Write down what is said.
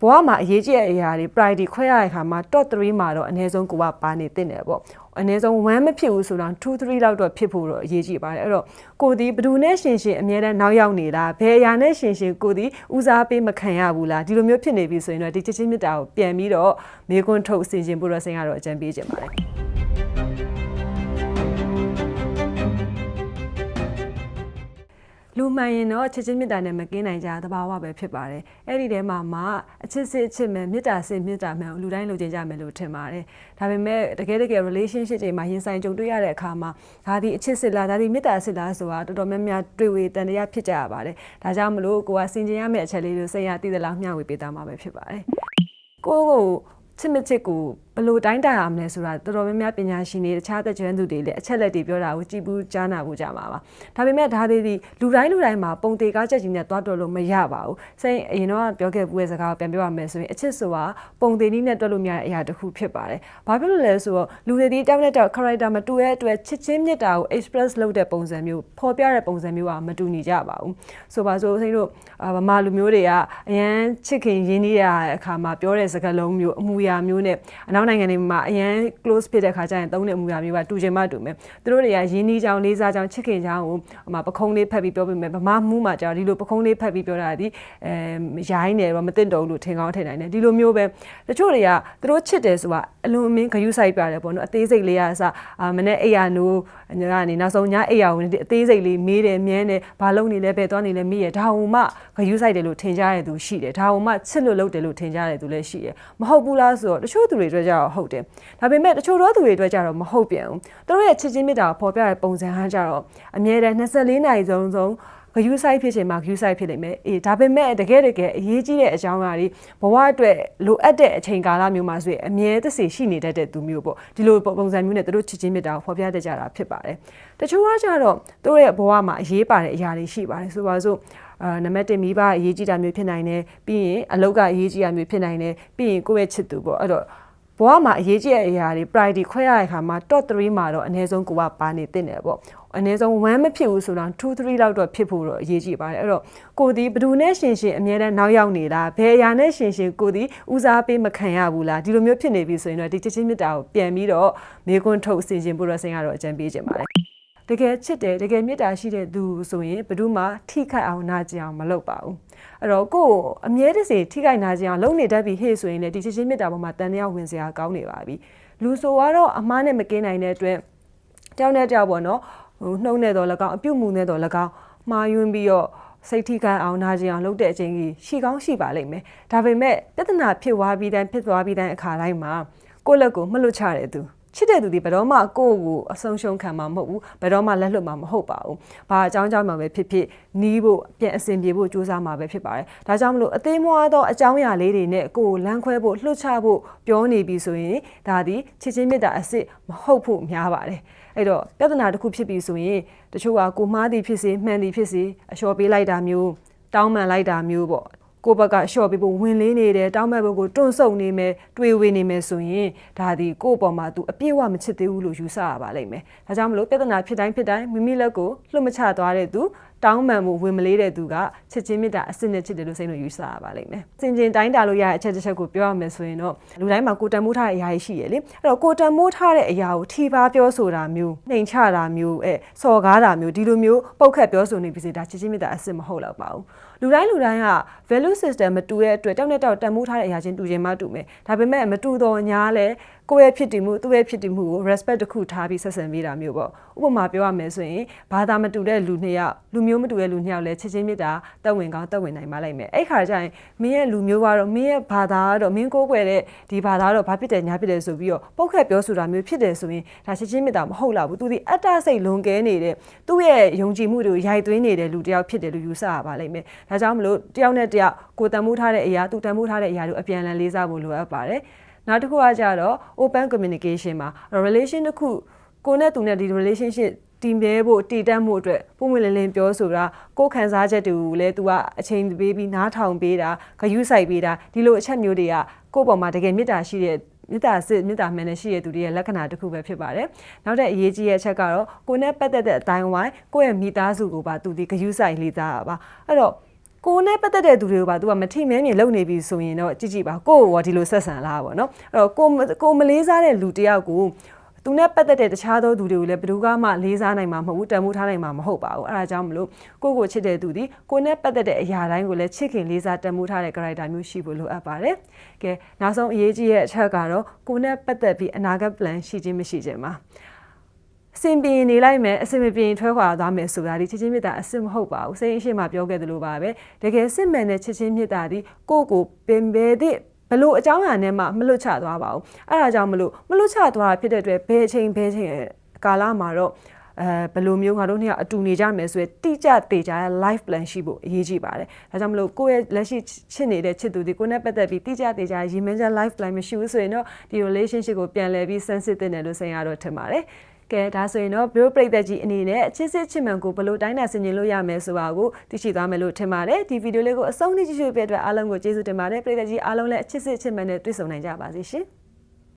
ဘဝမှာအရေးကြီးတဲ့အရာတွေ priority ခွဲရတဲ့အခါမှာ top 3မှာတော့အနည်းဆုံးကိုကပါနေတင်တယ်ပေါ့အနည်းဆုံး1မဖြစ်ဘူးဆိုတော့2 3လောက်တော့ဖြစ်ဖို့တော့အရေးကြီးပါတယ်အဲ့တော့ကိုဒီဘယ်သူနဲ့ရှင်ရှင်အများနဲ့နောက်ရောက်နေလားဘယ်အရာနဲ့ရှင်ရှင်ကိုဒီဦးစားပေးမခံရဘူးလားဒီလိုမျိုးဖြစ်နေပြီဆိုရင်တော့ဒီချစ်ချင်းမြတ်တာကိုပြန်ပြီးတော့မေကွန်းထုတ်ဆင်ခြင်ဖို့တော့ဆင်ကတော့အကြံပေးခြင်းပါတယ် မှန်ရင်တော့ချစ်ချင်းမေတ္တာနဲ့မကင်းနိုင်ကြသဘာဝပဲဖြစ်ပါတယ်။အဲ့ဒီထဲမှာမှအချစ်စစ်အချစ်မှန်မေတ္တာစစ်မေတ္တာမှန်ကိုလူတိုင်းလိုချင်ကြမယ်လို့ထင်ပါတယ်။ဒါပေမဲ့တကယ်တကယ် relationship တွေမှာရင်ဆိုင်ကြုံတွေ့ရတဲ့အခါမှာဒါဒီအချစ်စစ်လားဒါဒီမေတ္တာစစ်လားဆိုတာတော်တော်များများတွေ့ဝေတန်တရားဖြစ်ကြရပါတယ်။ဒါကြောင့်မလို့ကိုကစင်ကြင်ရမယ့်အချက်လေးတွေစိတ်ရသိသလားမျှဝေပေးသားမှာပဲဖြစ်ပါတယ်။ကိုကို ချစ်မချစ်ကိုဘယ်လိုတိုင်းတာရမလဲဆိုတာတော်တော်များများပညာရှင်တွေတခြားသက်ကျွမ်းသူတွေလည်းအချက်လက်တွေပြောတာကိုကြည်ဘူးကြားနာဖို့ကြမှာပါဒါပေမဲ့ဒါတွေဒီလူတိုင်းလူတိုင်းမှာပုံသေးကားချက်ကြီးနဲ့သွားတော်လို့မရပါဘူးစိတ်အရင်တော့ပြောခဲ့ပူတဲ့စကားကိုပြန်ပြောရမယ်ဆိုရင်အချစ်ဆိုတာပုံသေးနည်းနဲ့တွက်လို့မရတဲ့အရာတစ်ခုဖြစ်ပါတယ်ဘာဖြစ်လို့လဲဆိုတော့လူတွေဒီတောက်နဲ့တောက် character မတူတဲ့အတွက်ချစ်ချင်းမြတ်တာကို express လုပ်တဲ့ပုံစံမျိုးဖော်ပြတဲ့ပုံစံမျိုးကမတူညီကြပါဘူးဆိုပါစို့စိတ်တို့ဗမာလူမျိုးတွေကအရန်ချစ်ခင်ရင်းနှီးရတဲ့အခါမှာပြောတဲ့စကားလုံးမျိုးအမူအရာမျိုးနဲ့အနောက်နိုင်ငံတွေမှာအရန် close ဖြစ်တဲ့ခါကျရင်သုံးတဲ့အမူအရာမျိုးကတူချင်မှတူမယ်သူတို့တွေကရင်းနှီးချောင်းလေးစားချောင်းချစ်ခင်ချောင်းကိုဟိုမှာပခုံးလေးဖက်ပြီးပြောပြမယ်ဗမာမှုမှာကြာဒီလိုပခုံးလေးဖက်ပြီးပြောတာဒီအဲရိုင်းတယ်တော့မသိတော့ဘူးလို့ထင်ကောင်းထင်နိုင်တယ်ဒီလိုမျိုးပဲတချို့တွေကသူတို့ချစ်တယ်ဆိုတာအလွန်အမင်းဂယုစိုက်ပြတယ်ပေါ့နော်အသေးစိတ်လေးရအစအာမနေ့အိယာနိုးညကနေနောက်ဆုံးညအိယာဝင်အသေးစိတ်လေးမေးတယ်မြန်းတယ်ဘာလုပ်နေလဲဘယ်သွားနေလဲမေးရဒါဟုမှဂယုစိုက်တယ်လို့ထင်ကြတဲ့သူရှိတယ်ဒါဟုမှချစ်လို့လုပ်တယ်လို့ထင်ကြတဲ့သူလည်းရှိတယ်မဟုတ်ဘူးလားဆိုတော့တချို့သူတွေအတွက်ကြတော့ဟုတ်တယ်ဒါပေမဲ့တချို့သောသူတွေအတွက်ကြတော့မဟုတ်ပြန်ဘူးသူတို့ရဲ့ချစ်ချင်းမြတ်တာကိုဖော်ပြတဲ့ပုံစံဟာကြတော့အမြဲတမ်း24နာရီစုံစုံဂ ယူဆိုင်ဖြစ်ချင်မှာဂယူဆိုင်ဖြစ်လိမ့်မယ်အေးဒါပေမဲ့တကယ်တကယ်အရေးကြီးတဲ့အကြောင်းအရာတွေဘဝအတွက်လိုအပ်တဲ့အချိန်ကာလမျိုးမှာဆိုရင်အမြဲတစေရှိနေတတ်တဲ့သူမျိုးပေါ့ဒီလိုပုံစံမျိုးနဲ့သူတို့ချစ်ချင်းမြတ်တာကိုဖော်ပြတတ်ကြတာဖြစ်ပါတယ်တချို့ကကြတော့သူတို့ရဲ့ဘဝမှာအရေးပါတဲ့အရာတွေရှိပါတယ်ဆိုပါစို့အာနံပါတ်1မိဘအရေးကြီးတာမျိုးဖြစ်နိုင်တယ်ပြီးရင်အလုတ်ကအရေးကြီးတာမျိုးဖြစ်နိုင်တယ်ပြီးရင်ကိုယ့်ရဲ့ချစ်သူပေါ့အဲ့တော့ဘဝမှာအရေးကြီးတဲ့အရာတွေ priority ခွဲရတဲ့အခါမှာ top 3မှာတော့အနည်းဆုံးကိုကပါနေတင်တယ်ပေါ့ အနည်းဆုံး1မဖြစ်ဘူးဆိုတော့2 3လောက်တော့ဖြစ်ဖို့တော့အရေးကြီးပါတယ်အဲ့တော့ကိုဒီဘယ်သူနဲ့ရှင်ရှင်အများနဲ့နောက်ရောက်နေလားဘယ်အရာနဲ့ရှင်ရှင်ကိုဒီဦးစားပေးမခံရဘူးလားဒီလိုမျိုးဖြစ်နေပြီဆိုရင်တော့ဒီချစ်ချင်းမြတ်တာကိုပြန်ပြီးတော့မေကွန်းထုတ်ဆင်ခြင်ဖို့တော့ဆင်ကတော့အကြံပေးခြင်းပါတယ်တကယ်ချစ်တယ်တကယ်မေတ္တာရှိတဲ့သူဆိုရင်ဘယ်သူမှထိခိုက်အောင်နာကျင်အောင်မလုပ်ပါဘူးအဲ့တော့ကိုယ်အမြဲတစေထိခိုက်နာကျင်အောင်လုပ်နေတတ်ပြီဟေ့ဆိုရင်လည်းဒီချစ်ချင်းမေတ္တာပေါ်မှာတန်တရားဝင်စရာကောင်းနေပါပြီလူဆိုကတော့အမားနဲ့မကင်းနိုင်တဲ့အတွက်တယောက်နဲ့တယောက်ပေါ့နော် ဟိုနှုံးနဲ့တော့၎င်းအပြုတ်မှုနဲ့တော့၎င်းမှားယွင်းပြီးတော့စိတ်ထိခိုက်အောင်နာကျင်အောင်လုပ်တဲ့အချိန်ကြီးရှိကောင်းရှိပါလိမ့်မယ်ဒါပေမဲ့ပြဿနာဖြစ်သွားပြီးတိုင်းဖြစ်သွားပြီးတိုင်းအခါတိုင်းမှာကိုယ့်လက်ကိုမလွတ်ချတဲ့သူ ချစ်တဲ့သူဒီဘယ်တော့မှကိုယ့်ကိုအဆုံးရှုံးခံမှာမဟုတ်ဘူးဘယ်တော့မှလက်လွတ်မှာမဟုတ်ပါဘူး။ဘာအကြောင်းကြောင့်မှပဲဖြစ်ဖြစ်နီးဖို့ပြန်အဆင်ပြေဖို့ကြိုးစားမှာပဲဖြစ်ပါတယ်။ဒါကြောင့်မလို့အသေးမွားသောအကြောင်းအရာလေးတွေနဲ့ကိုယ်ကိုလမ်းခွဲဖို့လှုပ်ချဖို့ပြောနေပြီဆိုရင်ဒါဒီချစ်ချင်းမေတ္တာအစ်စ်မဟုတ်ဖို့များပါတယ်။အဲ့တော့ပြဿနာတစ်ခုဖြစ်ပြီဆိုရင်တချို့ကကိုမှားသည်ဖြစ်စေမှန်သည်ဖြစ်စေအလျှော်ပေးလိုက်တာမျိုးတောင်းပန်လိုက်တာမျိုးပေါ့ ကိုဘက်ကရှော့ပြီးဖို့ဝင်လေးနေတယ်တောင်းမဲ့ဘက်ကိုတွန့်ဆုတ်နေမယ်တွေးဝေနေမယ်ဆိုရင်ဒါဒီကို့ပေါ်မှာ तू အပြည့်အဝမချစ်သေးဘူးလို့ယူဆရပါလိမ့်မယ်ဒါကြောင့်မလို့ပြဿနာဖြစ်တိုင်းဖြစ်တိုင်းမိမိလက်ကိုလွှတ်မချသွားတဲ့သူ တောင်းပန်မှုဝင်မလေးတဲ့သူကချစ်ချင်းမေတ္တာအစစ်နဲ့ချစ်တယ်လို့စိတ်လို့ယူဆရပါလိမ့်မယ်စင်ကျင်တိုင်းတာလို့ရတဲ့အချက်တစ်ချက်ကိုပြောရမယ်ဆိုရင်တော့လူတိုင်းမှာကိုတန်မိုးထားတဲ့အရာရှိရလေအဲ့တော့ကိုတန်မိုးထားတဲ့အရာကိုထိပါပြောဆိုတာမျိုးနှိမ်ချတာမျိုးအဲစော်ကားတာမျိုးဒီလိုမျိုးပုတ်ခတ်ပြောဆိုနေပြီစေဒါချစ်ချင်းမေတ္တာအစစ်မဟုတ်တော့ပါဘူးလူတိုင်းလူတိုင်းက value system မတူတဲ့အတွက်တောက်နဲ့တောက်တန်မိုးထားတဲ့အရာချင်းတူခြင်းမတူမယ်ဒါပေမဲ့မတူတော့ညာလဲ ကိုယ့်ရဲ့ဖြစ်တည်မှုသူ့ရဲ့ဖြစ်တည်မှုကို respect တစ်ခုထားပြီးဆက်ဆံပေးတာမျိုးပေါ့ဥပမာပြောရမယ်ဆိုရင်ဘာသာမတူတဲ့လူနှစ်ယောက်လူမျိုးမတူတဲ့လူနှစ်ယောက်လည်းချစ်ချင်းမြတ်တာတက်ဝင်ကောင်းတက်ဝင်နိုင်မှလိုက်မယ်အဲ့ခါကျရင်မင်းရဲ့လူမျိုးကတော့မင်းရဲ့ဘာသာကတော့မင်းကိုးကွယ်တဲ့ဒီဘာသာကတော့ဘာဖြစ်တယ်ညာဖြစ်တယ်ဆိုပြီးတော့ပုတ်ခတ်ပြောဆိုတာမျိုးဖြစ်တယ်ဆိုရင်ဒါချစ်ချင်းမြတ်တာမဟုတ်လာဘူးသူဒီအတ္တစိတ်လွန်ကဲနေတဲ့သူ့ရဲ့ယုံကြည်မှုတွေကိုရိုက်သွင်းနေတဲ့လူတစ်ယောက်ဖြစ်တယ်လို့ယူဆရပါလိမ့်မယ်ဒါကြောင့်မလို့တယောက်နဲ့တယောက်ကိုတန်မိုးထားတဲ့အရာသူတန်မိုးထားတဲ့အရာတို့အပြန်အလှန်လေးစားဖို့လိုအပ်ပါတယ် နောက်တစ်ခုကကြတော့ open communication မှာ relation တစ်ခုကိုနဲ့သူနဲ့ဒီ relationship တည်မြဲဖို့တည်တတ်မှုအတွက်ပုံမှန်လင်းလင်းပြောဆိုတာကိုယ်ခံစားချက်တွေကိုလည်း तू ကအချိန်ပေးပြီးနားထောင်ပေးတာဂယုစိုက်ပေးတာဒီလိုအချက်မျိုးတွေကကိုယ့်ပေါ်မှာတကယ်မေတ္တာရှိတဲ့မေတ္တာစစ်မေတ္တာမှန်နဲ့ရှိတဲ့သူတွေရဲ့လက္ခဏာတစ်ခုပဲဖြစ်ပါတယ်။နောက်တဲ့အရေးကြီးတဲ့အချက်ကတော့ကိုယ်နဲ့ပတ်သက်တဲ့အတိုင်းဝိုင်းကိုယ့်ရဲ့မိသားစုကိုပါသူဒီဂယုစိုက်လေးသားတာပါ။အဲ့တော့ ကိုနဲ့ပတ်သက်တဲ့သူတွေကိုပါ तू ကမထိမဲမြင်လုံနေပြီဆိုရင်တော့ကြည့်ကြည့်ပါကိုကိုရောဒီလိုဆက်ဆံလားပေါ့နော်အဲ့တော့ကိုမကိုမလေးစားတဲ့လူတစ်ယောက်ကိုသူနဲ့ပတ်သက်တဲ့တခြားသောသူတွေကိုလည်းဘယ်သူကမှလေးစားနိုင်မှာမဟုတ်ဘူးတန်ဖိုးထားနိုင်မှာမဟုတ်ပါဘူးအဲ့ဒါကြောင့်မလို့ကိုကိုချစ်တဲ့သူဒီကိုနဲ့ပတ်သက်တဲ့အရာတိုင်းကိုလည်းချစ်ခင်လေးစားတန်ဖိုးထားတဲ့ character မျိုးရှိဖို့လိုအပ်ပါတယ်ကဲနောက်ဆုံးအရေးကြီးတဲ့အချက်ကတော့ကိုနဲ့ပတ်သက်ပြီးအနာဂတ် plan ရှိခြင်းမရှိခြင်းပါ အစင်ပြင်းနေလိုက်မယ်အစင်မပြင်းထွဲခွာသွားမယ်ဆိုတာဒီချစ်ချင်းမြတ်တာအစစ်မဟုတ်ပါဘူးစိတ်အရှိမှပြောခဲ့သလိုပါပဲတကယ်စစ်မှန်တဲ့ချစ်ချင်းမြတ်တာဒီကိုကိုပင်ပဲတဲ့ဘလို့အကြောင်းအရာနဲ့မှမလွတ်ချသွားပါဘူးအဲ့ဒါကြောင့်မလို့မလွတ်ချသွားတာဖြစ်တဲ့အတွက်ဘယ်အချိန်ဘယ်အချိန်ကာလမှာတော့အဲဘယ်လိုမျိုးငါတို့နှစ်ယောက်အတူနေကြမယ်ဆိုရယ်တိကျတေချာတဲ့ life plan ရှိဖို့အရေးကြီးပါတယ်။ဒါကြောင့်မလို့ကိုယ့်ရဲ့လက်ရှိချစ်နေတဲ့ချစ်သူဒီကိုယ်နဲ့ပတ်သက်ပြီးတိကျတေချာရည်မှန်းချက် life plan မရှိဘူးဆိုရင်တော့ဒီ relationship ကိုပြန်လည်ပြီး sensitive တယ်လို့ဆင်ရတော့ထင်ပါတယ်။ ကဲဒါဆိုရင်တော့ bro ပြိသက်ကြီးအနေနဲ့ချစ်စစ်ချစ်မှန်ကိုဘယ်လိုတိုင်းတာဆင်ခြင်လို့ရမယ်ဆိုတာကိုသိရှိသွားမယ်လို့ထင်ပါတယ်ဒီဗီဒီယိုလေးကိုအဆုံးထိကြည့်ရှုပေးတဲ့အတွက်အားလုံးကိုကျေးဇူးတင်ပါတယ်ပြိသက်ကြီးအားလုံးလည်းချစ်စစ်ချစ်မှန်နဲ့တွေ့ဆုံနိုင်ကြပါစေရှင်